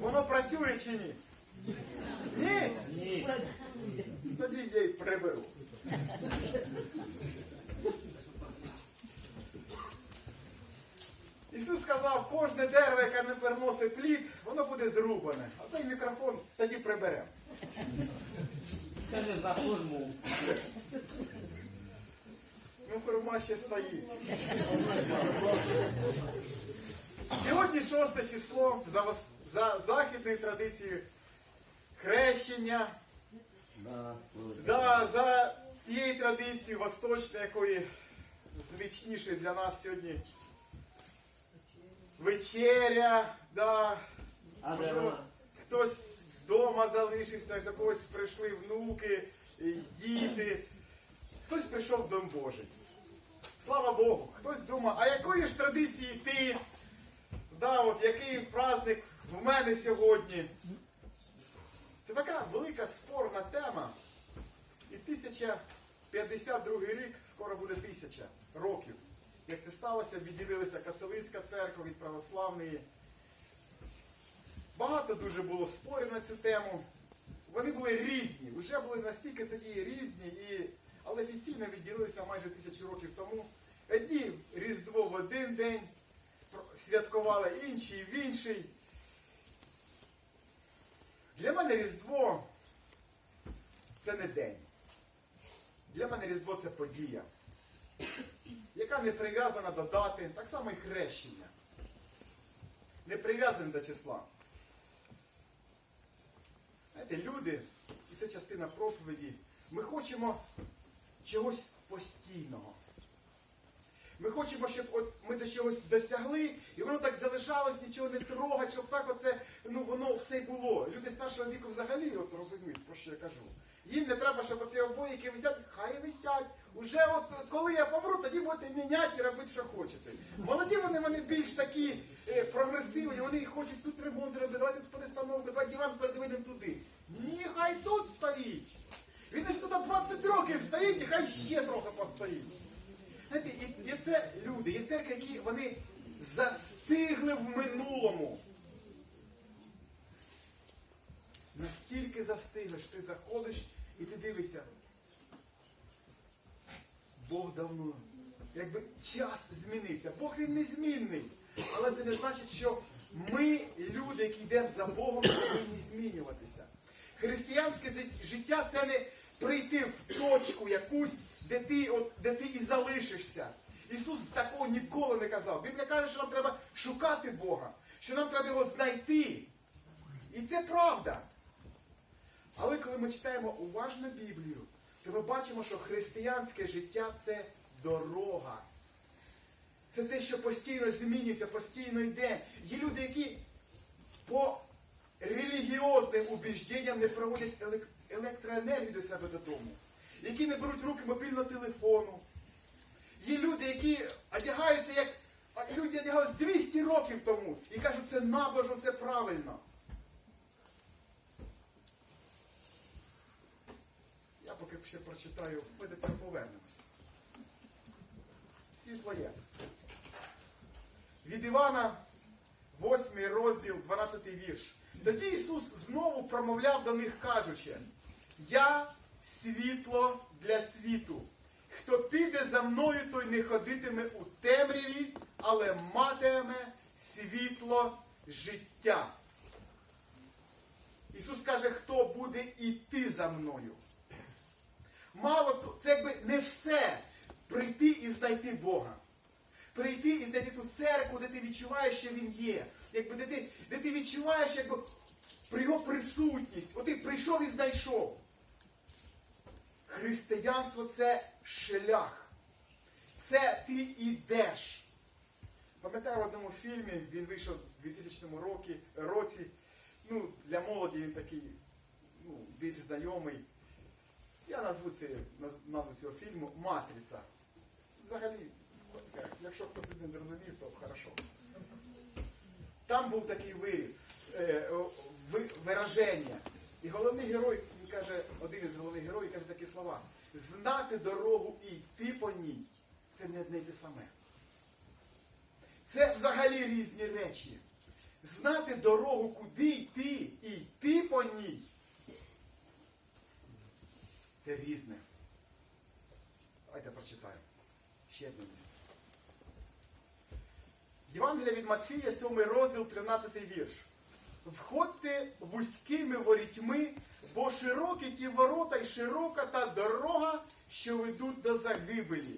Воно працює чи ні? Ні? Ні. Тоді я й приберу. Ісус сказав, кожне дерево, яке не приносить плід, воно буде зрубане. А цей мікрофон тоді приберемо. Це не за форму. Ну, хурма ще стоїть. Сьогодні шосте число за, вос- за західною традицією хрещення. Да, Да, за тією традицією восточною, якої звичнішої для нас сьогодні вечеря, да. А Можливо, хтось вдома залишився, до когось прийшли внуки, діти. Хтось прийшов в Дом Божий. Слава Богу. Хтось думає, а якої ж традиції ти? Да, от, який праздник в мене сьогодні? Це така велика спорна тема. І 1052 рік скоро буде тисяча років. Як це сталося, відділилася католицька церква від православної. Багато дуже було спорів на цю тему. Вони були різні, вже були настільки тоді різні, і... але офіційно відділилися майже тисячу років тому. Одні Різдво в один день святкували, інші в інший. Для мене Різдво це не день. Для мене Різдво це подія, яка не прив'язана до дати, так само і хрещення. Не прив'язане до числа. Знаєте, люди, і це частина проповіді, ми хочемо чогось постійного. Ми хочемо, щоб от ми до чогось досягли, і воно так залишалось, нічого не трогать, щоб так оце, ну воно все було. Люди старшого віку взагалі от розуміють, про що я кажу. Їм не треба, щоб оці обої, які висять, хай висять. Уже от коли я помру, тоді будете міняти і робити, що хочете. Молоді вони, вони більш такі е, прогресивні, вони хочуть тут ремонт зробити, давайте тут перестановку, давай диван передивимо туди. Ні, хай тут стоїть. Він десь тут 20 років стоїть і хай ще трохи постоїть. Знаєте, і, і це люди, є церкви, які вони застигли в минулому. Настільки застигли, що ти заходиш і ти дивишся. Бог давно. Якби час змінився. Бог він незмінний. Але це не значить, що ми, люди, які йдемо за Богом, повинні змінюватися. Християнське життя це не прийти в точку якусь, де ти, от, де ти і залишишся. Ісус такого ніколи не казав. Біблія каже, що нам треба шукати Бога, що нам треба його знайти. І це правда. Але коли ми читаємо уважно Біблію, то ми бачимо, що християнське життя це дорога. Це те, що постійно змінюється, постійно йде. Є люди, які по релігіозним убіжденням не проводять електроенергію до себе додому, які не беруть руки мобільного телефону. Є люди, які одягаються як люди одягалися 200 років тому і кажуть, це набожно, це правильно. Я поки ще прочитаю, ми до цього повернемось. Світло є. Від Івана, 8 розділ, 12 вірш. Тоді Ісус знову промовляв до них, кажучи, Я світло для світу. Хто піде за мною, той не ходитиме у темряві, але матиме світло життя. Ісус каже, хто буде іти за мною. Мало то, це якби не все прийти і знайти Бога. Прийти і знайти ту церкву, де ти відчуваєш, що Він є. Якби де ти, де ти відчуваєш якби, його присутність. От ти прийшов і знайшов. Християнство це шлях. Це ти йдеш. Пам'ятаю в одному фільмі, він вийшов у 2000 році. Ну, для молоді він такий ну, більш знайомий. Я назву, це, назву цього фільму Матриця. Взагалі, якщо хтось не зрозумів, то хорошо. Там був такий виріз, е, ви- вираження. І головний герой, каже, один із головних героїв каже такі слова. Знати дорогу і йти по ній це не одне й те саме. Це взагалі різні речі. знати дорогу, куди йти, і йти по ній. Це різне. Давайте прочитаємо. Ще одне місце. Євангелія від Матфія, 7 розділ, 13 вірш. Входьте вузькими ворітьми, бо широкі ті ворота і широка та дорога, що ведуть до загибелі.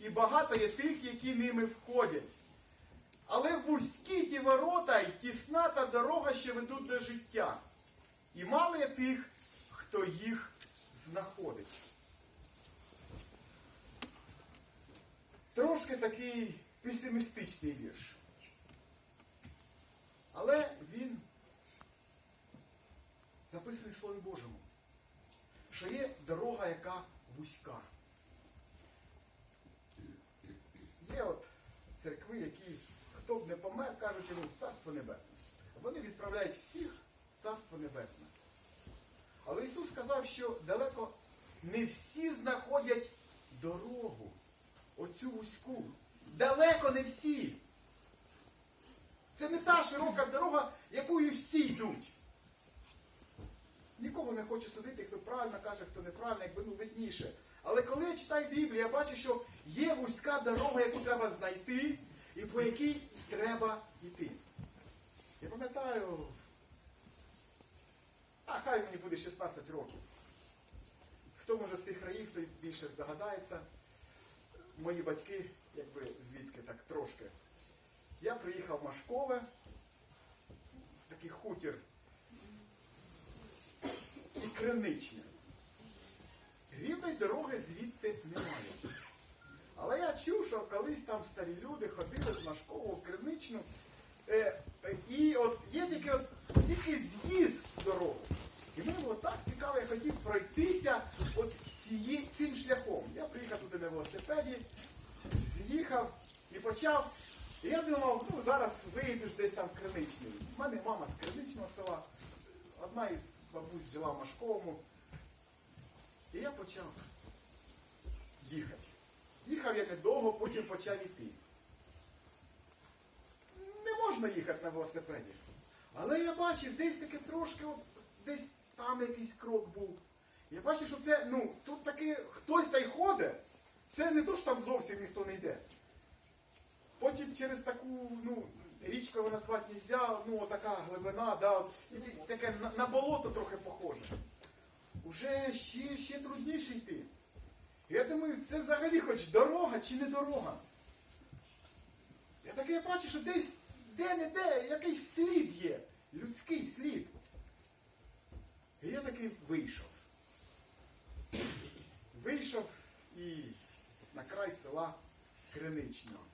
І багато є тих, які ними входять. Але вузькі ті ворота і тісна та дорога, що ведуть до життя. І мало є тих, хто їх знаходить. Трошки такий песимістичний вірш. Але він записаний в Слові Божому, що є дорога, яка вузька. Є от церкви, які, хто б не помер, кажуть йому Царство Небесне. Вони відправляють всіх в Царство Небесне. Але Ісус сказав, що далеко не всі знаходять дорогу, оцю вузьку. Далеко не всі. Це не та широка дорога, якою всі йдуть. Нікого не хочу судити, хто правильно каже, хто неправильно, якби ну видніше. Але коли я читаю Біблію, я бачу, що є вузька дорога, яку треба знайти, і по якій треба йти. Я пам'ятаю, а хай мені буде 16 років. Хто може з цих країв, той більше здогадається. Мої батьки, якби звідки так трошки. Я приїхав в Машкове з таких хутір і криничне. Рівної дороги звідти немає. Але я чув, що колись там старі люди ходили з Машкового криничну. Е, е, і от є тільки, от, тільки з'їзд в дорогу. І мені було так цікаво, я хотів пройтися от ціє, цим шляхом. Я приїхав туди на велосипеді, з'їхав і почав. І я думав, ну зараз виїдеш десь там в Криничний. У мене мама з Криничного села, бабусь жила в Машковому. І я почав їхати. Їхав я недовго, потім почав іти. Не можна їхати на велосипеді. Але я бачив, десь таке трошки, десь там якийсь крок був. Я бачив, що це, ну, тут таки хтось та й ходить. Це не то, що там зовсім ніхто не йде. Потім через таку, ну, річку його назвати не можна, ну, така глибина, да, таке на, на болото трохи похоже. Уже ще, ще трудніше йти. Я думаю, це взагалі хоч дорога чи не дорога. Я таке бачу, що десь де-не-де якийсь слід є, людський слід. І я таки вийшов. Вийшов і на край села Криничного.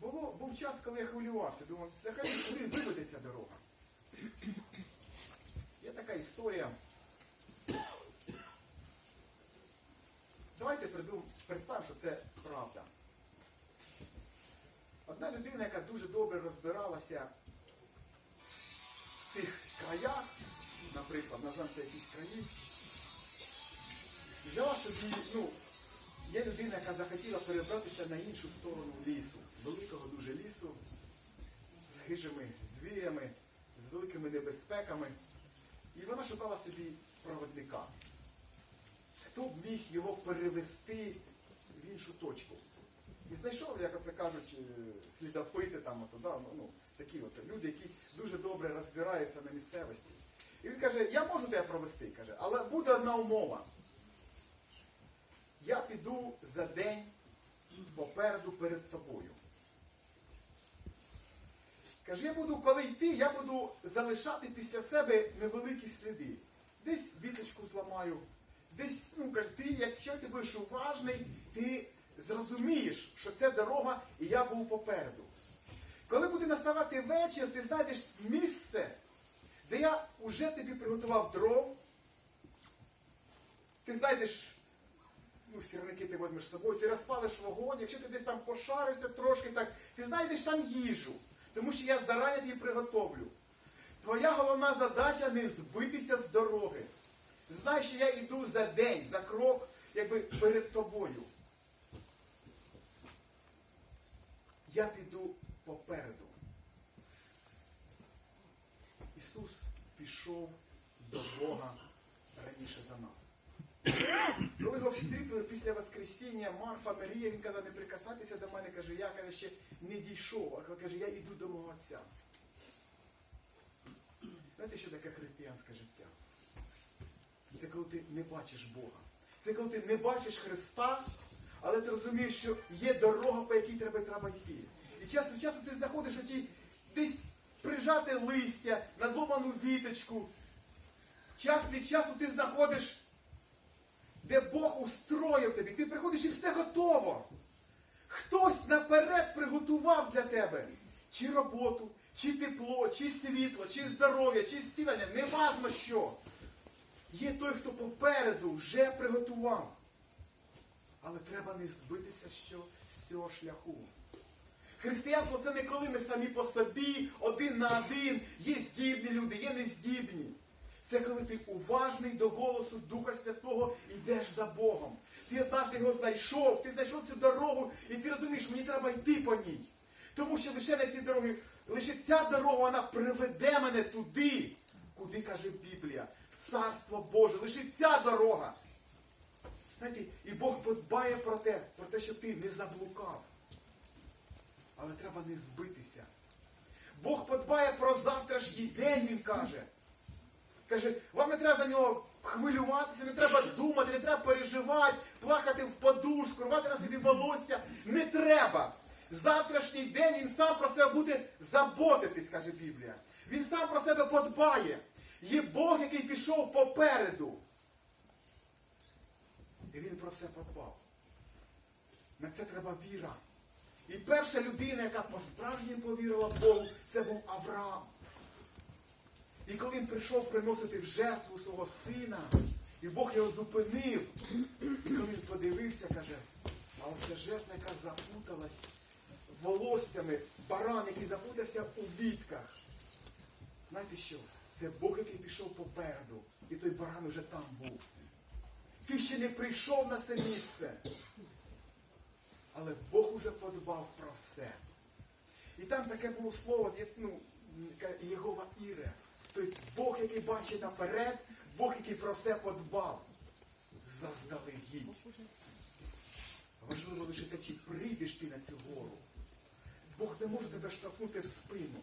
Було, був час, коли я хвилювався, думав, взагалі куди виведе ця дорога. Є така історія. Давайте придум, представимо, що це правда. Одна людина, яка дуже добре розбиралася в цих краях, наприклад, це якісь краї, взяла собі, ну, є людина, яка захотіла перебратися на іншу сторону лісу, великого дуже лісу, з хижими звірями, з великими небезпеками. І вона шукала собі проводника. Хто б міг його перевести в іншу точку? І знайшов, як оце кажуть, е, слідопити там, ото, да, ну, ну, такі от люди, які дуже добре розбираються на місцевості. І він каже, я можу тебе провести, каже, але буде одна умова. Я піду за день попереду перед тобою. Каже, я буду, коли йти, я буду залишати після себе невеликі сліди. Десь віточку зламаю, десь, ну каже, ти, якщо ти будеш уважний, ти зрозумієш, що це дорога, і я був попереду. Коли буде наставати вечір, ти знайдеш місце, де я вже тобі приготував дров. Ти знайдеш, ну, сірники ти візьмеш з собою, ти розпалиш вогонь, якщо ти десь там пошаришся трошки так, ти знайдеш там їжу. Тому що я зарані її приготовлю. Твоя головна задача не збитися з дороги. Знай, що я йду за день, за крок, якби перед тобою. Я піду попереду. Ісус пішов до Бога раніше за нас. Коли його встрітили після Воскресіння, Марфа, Марія, він казав, не прикасатися до мене, каже, я каже, ще не дійшов, а каже, я йду до мого Отця. Знаєте, що таке християнське життя? Це коли ти не бачиш Бога. Це коли ти не бачиш Христа, але ти розумієш, що є дорога, по якій треба, треба йти. І час від часу ти знаходиш оті десь прижати листя, надломану віточку. Час від часу ти знаходиш, де Бог устроїв тобі. Ти приходиш і все готово. Хтось наперед приготував для тебе чи роботу, чи тепло, чи світло, чи здоров'я, чи зцілення, неважно що. Є той, хто попереду вже приготував. Але треба не збитися що з цього шляху. Християнство це не коли ми самі по собі, один на один, є здібні люди, є нездібні. Це коли ти уважний до голосу Духа Святого йдеш за Богом. Ти однажды його знайшов, ти знайшов цю дорогу, і ти розумієш, мені треба йти по ній. Тому що лише на цій дорогі, лише ця дорога, вона приведе мене туди, куди каже Біблія, в Царство Боже. Лише ця дорога. Знаєте, і Бог подбає про те, про те, щоб ти не заблукав. Але треба не збитися. Бог подбає про завтрашній день, Він каже. Каже, вам не треба за нього хвилюватися, не треба думати, не треба переживати, плакати в подушку, рвати на собі волосся. Не треба. Завтрашній день він сам про себе буде заботитись, каже Біблія. Він сам про себе подбає. Є Бог, який пішов попереду. І він про все подбав. На це треба віра. І перша людина, яка по-справжньому повірила Богу, це був Авраам. І коли він прийшов приносити в жертву свого сина, і Бог його зупинив, і коли він подивився, каже, а оця жертва, яка запуталась волоссями, баран, який запутався у вітках. Знаєте що? Це Бог, який пішов попереду, і той баран уже там був. Ти ще не прийшов на це місце. Але Бог уже подбав про все. І там таке було слово, ну, Єгова Іре. Тобто Бог, який бачить наперед, Бог, який про все подбав. Заздалегідь. Важливо лише те, чи прийдеш ти на цю гору. Бог не може тебе штовхнути в спину.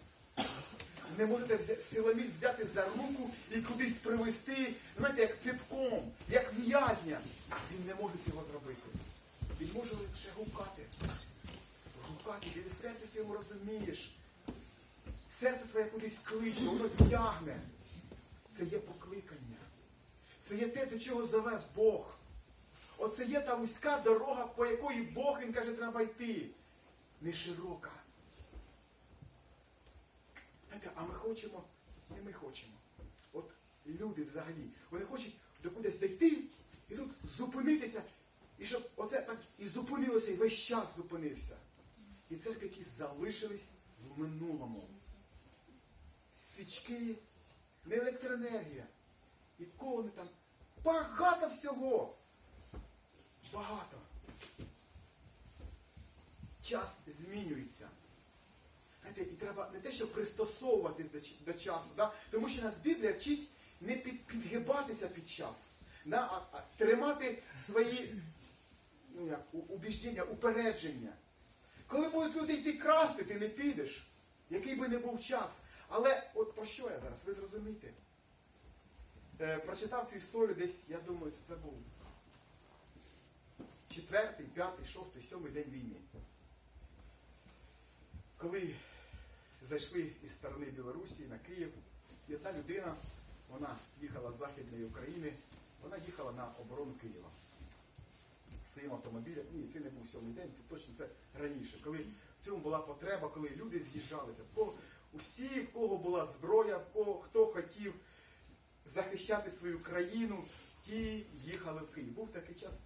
Не може тебе силоміць взяти за руку і кудись привести, знаєте, як ципком, як в'язня. Він не може цього зробити. Він може лише гукати. Гукати, ти в серці своєму розумієш. Серце твоє кудись кличе, воно тягне. Це є покликання. Це є те, до чого зове Бог. Оце є та вузька дорога, по якої Бог, він каже, треба йти. Не широка. А ми хочемо, не ми хочемо. От люди взагалі, вони хочуть до кудись дійти і тут зупинитися. І щоб оце так і зупинилося, і весь час зупинився. І церкви, які залишились в минулому. Свічки, не електроенергія. Ікони там. Багато всього. Багато. Час змінюється. Знаєте, і треба не те, щоб пристосовуватись до, до часу, да? тому що нас Біблія вчить не під, підгибатися під час, да? а, а тримати свої ну, як, у- убіждення, упередження. Коли будуть люди йти красти, ти не підеш, який би не був час. Але от про що я зараз? Ви зрозумієте? Е, прочитав цю історію десь, я думаю, це був четвертий, п'ятий, шостий, сьомий день війни. Коли зайшли із сторони Білорусі на Київ, і одна людина, вона їхала з Західної України, вона їхала на оборону Києва. Своїм автомобілем. Ні, це не був сьомий день, це точно це раніше. Коли в цьому була потреба, коли люди з'їжджалися, усі, в кого була зброя, в кого хто хотів захищати свою країну, ті їхали в Київ. Був такий час,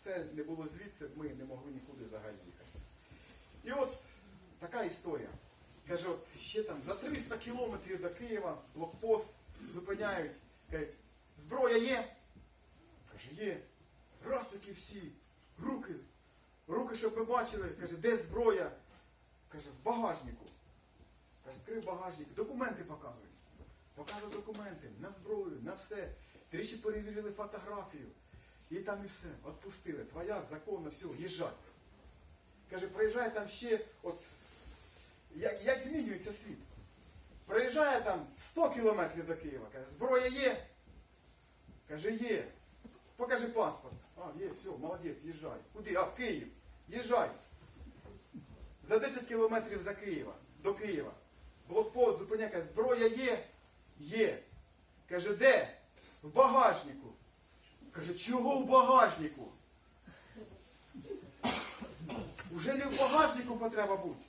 це не було звідси, ми не могли нікуди взагалі їхати. І от така історія. Каже, от ще там за 300 кілометрів до Києва блокпост зупиняють. Кажуть, зброя є? Каже, є. Раз такі всі, руки, руки, щоб ми бачили, каже, де зброя? Каже, в багажнику. Відкрив багажник, документи показують. Показує документи на зброю, на все. Тричі перевірили фотографію. І там і все. Отпустили. Твоя, законно, все, їжджай. Каже, приїжджає там ще, от, як, як змінюється світ. Приїжджає там 100 кілометрів до Києва. Каже, зброя є. Каже, є. Покажи паспорт. А, є, все, молодець, їжджай. Куди? А, в Київ. Їжджай. За 10 кілометрів за Києва, до Києва. Блокпост зупиняє, зброя є? Є. Каже, де? В багажнику. Каже, чого в багажнику? Уже не в багажнику потреба бути.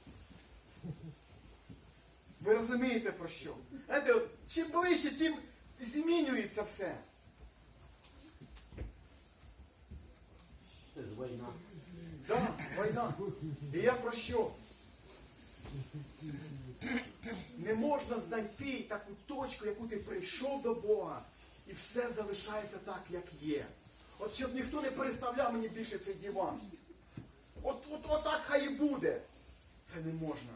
Ви розумієте про що? Знаєте, от, чим ближче, тим змінюється все. Це ж війна. Да, війна. І я про що? Не можна знайти таку точку, яку ти прийшов до Бога, і все залишається так, як є. От щоб ніхто не переставляв мені більше цей диван. От, от, от так хай і буде. Це не можна.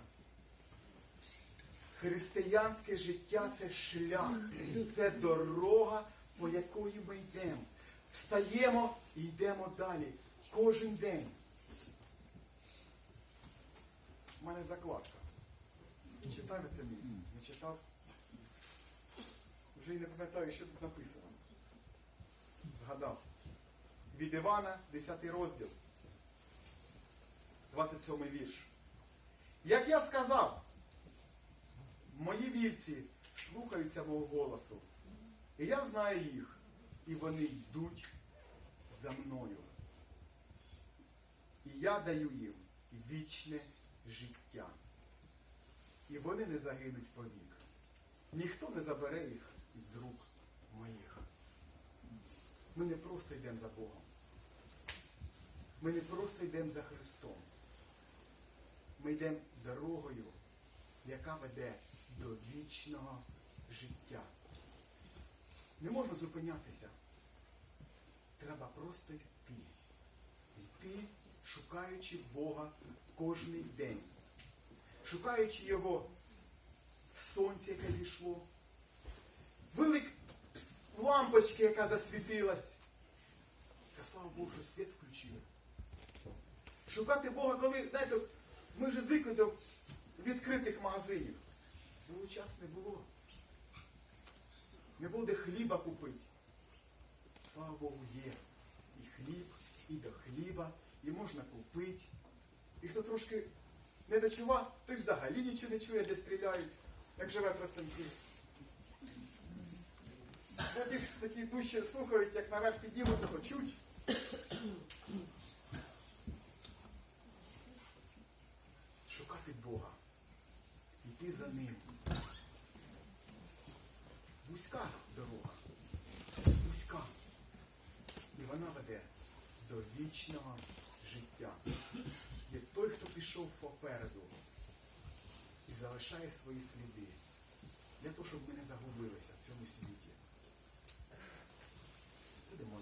Християнське життя це шлях, це дорога, по якої ми йдемо. Встаємо і йдемо далі. Кожен день. У мене закладка. Читав я це місце? Не читав? Вже й не пам'ятаю, що тут написано. Згадав. Від Івана, 10 розділ. 27 вірш. Як я сказав, мої вівці слухаються мого голосу. І я знаю їх, і вони йдуть за мною. І я даю їм вічне життя. І вони не загинуть повік. Ніхто не забере їх із рук моїх. Ми не просто йдемо за Богом. Ми не просто йдемо за Христом. Ми йдемо дорогою, яка веде до вічного життя. Не можна зупинятися. Треба просто йти. Йти, шукаючи Бога кожний день. Шукаючи Його в сонці, яке зійшло, велик в лампочці, яка засвітилась. Та слава Богу, що світ включили. Шукати Бога, коли, знаєте, ми вже звикли до відкритих магазинів. Було час не було. Не було де хліба купити. Слава Богу, є. І хліб, і до хліба, і можна купити. І хто трошки не дочував, той взагалі нічого не чує, де стріляють, як живе в Тростянці. Потім такі душі слухають, як наверх піднімуться, то чуть. Шукати Бога. Йти за ним. Вузька дорога. Вузька. І вона веде до вічного пішов попереду і залишає свої сліди для того, щоб ми не загубилися в цьому світі. Будемо.